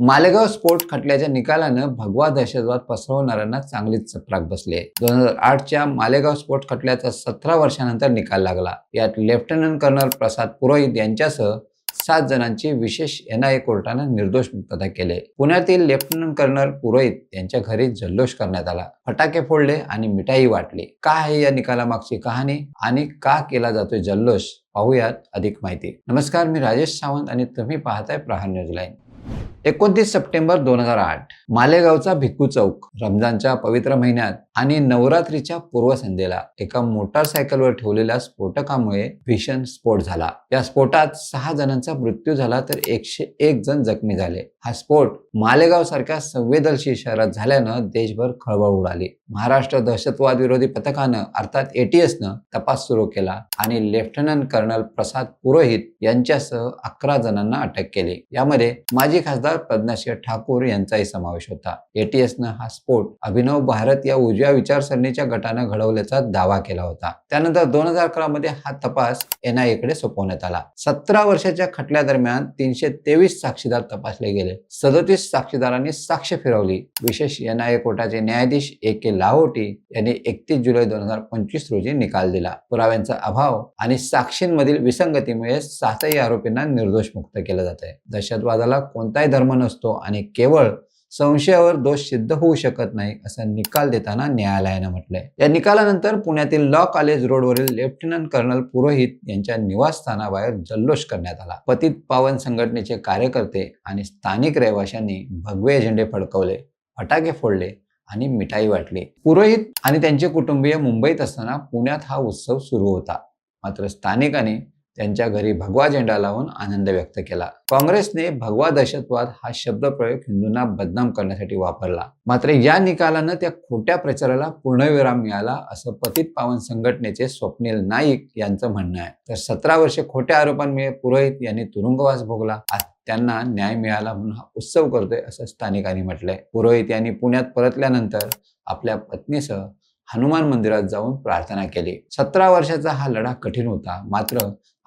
मालेगाव स्फोट खटल्याच्या निकालानं भगवा दहशतवाद पसरवणाऱ्यांना चांगलीच चपराक बसली दोन हजार आठच्या मालेगाव स्फोट खटल्याचा सतरा वर्षानंतर निकाल लागला. यात लेफ्टनंट कर्नल प्रसाद पुरोहित यांच्यासह सात जणांची विशेष एनआयए कोर्टानं निर्दोष मुक्तता केले. पुण्यातील लेफ्टनंट कर्नल पुरोहित यांच्या घरी जल्लोष करण्यात आला. फटाके फोडले आणि मिठाई वाटली. का आहे या निकालामागची कहाणी आणि का केला जातोय जल्लोष? पाहूयात अधिक माहिती. नमस्कार मी राजेश सावंत आणि तुम्ही पाहताय प्रहार न्यूज लाईन. एकोणतीस सप्टेंबर दोन हजार आठ मालेगावचा भिक्खू चौक रमजानच्या पवित्र महिन्यात आणि नवरात्रीच्या पूर्वसंध्येला एका मोटारसायकलवर ठेवलेल्या स्फोटकामुळे भीषण स्फोट झाला. या स्फोटात सहा जणांचा मृत्यू झाला तर एकशे एक जण जखमी झाले. हा स्फोट मालेगाव सारख्या संवेदनशील शहरात झाल्यानं देशभर खळबळ उडाली. महाराष्ट्र दहशतवाद विरोधी पथकानं अर्थात एटीएसनं तपास सुरू केला आणि लेफ्टनंट कर्नल प्रसाद पुरोहित यांच्यासह अकरा जणांना अटक केली. यामध्ये माजी खासदार प्रज्ञासिंह ठाकूर यांचाही समावेश होता. एटीएसनं हा स्फोट अभिनव भारत या उजव्या विचारसरणीच्या गटानं घडवल्याचा दावा केला होता. त्यानंतर दोन हजार अकरा मध्ये हा तपास एनआयए कडे सोपवण्यात आला. सतरा वर्षाच्या खटल्यादरम्यान तीनशे तेवीस साक्षीदार तपासले गेले. सदतीस साक्षीदारांनी साक्ष फिरवली. विशेष एनआयए कोर्टाचे न्यायाधीश ए के लाहोटी यांनी एकतीस जुलै दोन हजार पंचवीस रोजी निकाल दिला. पुराव्यांचा अभाव आणि साक्षींमधील विसंगतीमुळे सातही आरोपींना निर्दोष मुक्त केलं जात आहे दहशतवादाला कोणताही धर्म नसतो आणि केवळ संशयावर दोष सिद्ध होऊ शकत नाही असा निकाल देताना न्यायालयानं म्हटलंय. या निकालानंतर पुण्यातील लॉ कॉलेज रोडवरील लेफ्टनंट कर्नल पुरोहित यांच्या निवासस्थानाबाहेर जल्लोष करण्यात आला. पतित पावन संघटनेचे कार्यकर्ते आणि स्थानिक रहिवाशांनी भगवे झेंडे फडकवले फटाके फोडले आणि मिठाई वाटली. पुरोहित आणि त्यांचे कुटुंबीय मुंबईत असताना पुण्यात हा उत्सव सुरू होता. मात्र स्थानिकांनी त्यांच्या घरी भगवा झेंडा लावून आनंद व्यक्त केला. काँग्रेसने भगवा दहशतवाद हा शब्दप्रयोग हिंदूंना बदनाम करण्यासाठी वापरला. मात्र या निकालानं त्या खोट्या प्रचाराला पूर्णविराम मिळाला असं पतित पावन संघटनेचे स्वप्नील नाईक यांचं म्हणणं आहे. तर सतरा वर्षे खोट्या आरोपांमुळे पुरोहित यांनी तुरुंगवास भोगला. त्यांना न्याय मिळाला म्हणून हा उत्सव करतोय असं स्थानिकांनी म्हटलंय. पुरोहित यांनी पुण्यात परतल्यानंतर आपल्या पत्नीसह हनुमान मंदिरात जाऊन प्रार्थना केली. सतरा वर्षाचा हा लढा कठीण होता. मात्र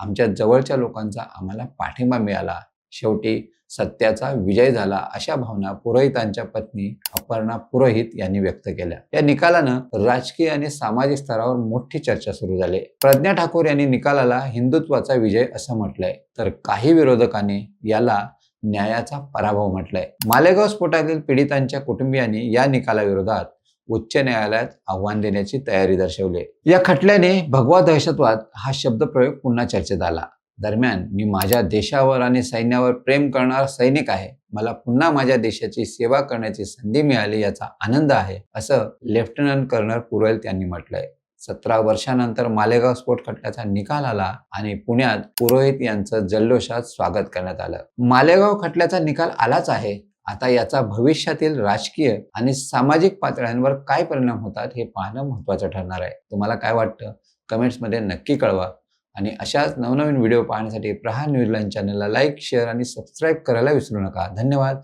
आमच्या जवळच्या लोकांचा आम्हाला पाठिंबा मिळाला. शेवटी सत्याचा विजय झाला अशा भावना पुरोहितांच्या पत्नी अपर्णा पुरोहित यांनी व्यक्त केल्या. या निकालानं राजकीय आणि सामाजिक स्तरावर मोठी चर्चा सुरू झाली. प्रज्ञा ठाकूर यांनी निकालाला हिंदुत्वाचा विजय असं म्हटलंय. तर काही विरोधकांनी याला न्यायाचा पराभव म्हटलाय. मालेगाव स्फोटातील पीडितांच्या कुटुंबियांनी या निकालाविरोधात उच्च न्यायालयात आव्हान देण्याची तयारी दर्शवली. या खटल्याने भगवा दहशतवाद हा शब्दप्रयोग पुन्हा चर्चेत आला. दरम्यान मी माझ्या देशावर आणि सैन्यावर प्रेम करणारा सैनिक आहे. मला पुन्हा माझ्या देशाची सेवा करण्याची संधी मिळाली याचा आनंद आहे असं लेफ्टनंट कर्नल पुरोहित यांनी म्हटलंय. सतरा वर्षानंतर मालेगाव स्फोट खटल्याचा निकाल आला आणि पुण्यात पुरोहित यांचं जल्लोषात स्वागत करण्यात आलं. मालेगाव खटल्याचा निकाल आलाच आहे. आता याचा भविष्यातील राजकीय आणि सामाजिक पातळ्यांवर काय परिणाम होतात हे पाहणं महत्वाचं ठरणार आहे. तुम्हाला काय वाटतं? कमेंट्समध्ये नक्की कळवा. आणि अशाच नवनवीन व्हिडिओ पाहण्यासाठी प्रहार न्यूज चॅनलला लाईक शेअर आणि सबस्क्राईब करायला विसरू नका. धन्यवाद.